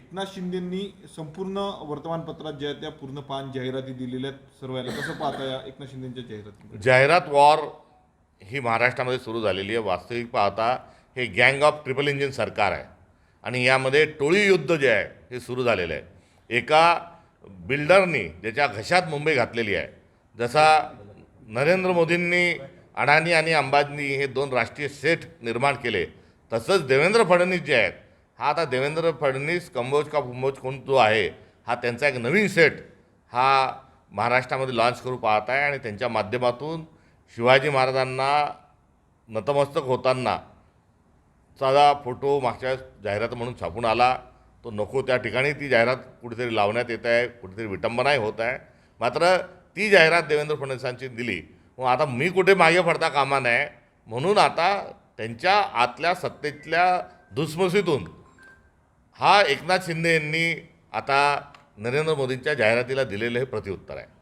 एकनाथ शिंदेंनी संपूर्ण वर्तमानपत्रात ज्या त्या पूर्ण पान जाहिराती दिलेल्या आहेत. सर्व याला कसं पाहता या एकनाथ शिंदेच्या जाहिराती जाहिरात वॉर ही महाराष्ट्रामध्ये सुरू झालेली आहे. वास्तविक पाहता हे गँग ऑफ ट्रिपल इंजिन सरकार आहे. आणि यामध्ये टोळी युद्ध जे आहे हे सुरू झालेलं आहे. एका बिल्डरनी ज्याच्या घशात मुंबई घातलेली आहे. जसा नरेंद्र मोदींनी अडाणी आणि अंबानी हे दोन राष्ट्रीय सेट निर्माण केले तसंच देवेंद्र फडणवीस जे आहेत हा आता देवेंद्र फडणवीस कंबोज का फुंबोज कोण जो आहे हा त्यांचा एक नवीन सेट हा महाराष्ट्रामध्ये लॉन्च करू पाहत आहे आणि त्यांच्या माध्यमातून शिवाजी महाराजांना नतमस्तक होताना साधा फोटो मागच्या जाहिरात म्हणून छापून आला. तो नको त्या ठिकाणी ती जाहिरात कुठेतरी लावण्यात येत आहे कुठेतरी विटंबनाही होत आहे. मात्र ती जाहिरात देवेंद्र फडणवीसांची दिली. मग आता मी कुठे मागे पडता कामा नये म्हणून आता त्यांच्या आतल्या सत्तेतल्या धुसमुसीतून हा एकनाथ शिंदे यांनी आता नरेंद्र मोदींच्या जाहिरातीला दिलेलं हे प्रत्युत्तर आहे.